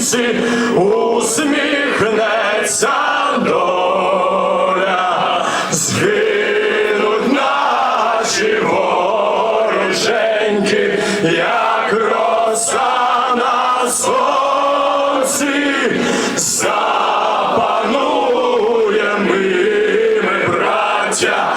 сонці усміхнеться доля, згинуть наші вороженьки, як роса на сонці, запануємо ми, браття,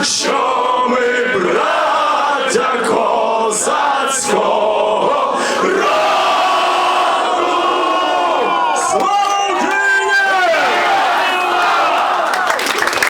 і покажем, що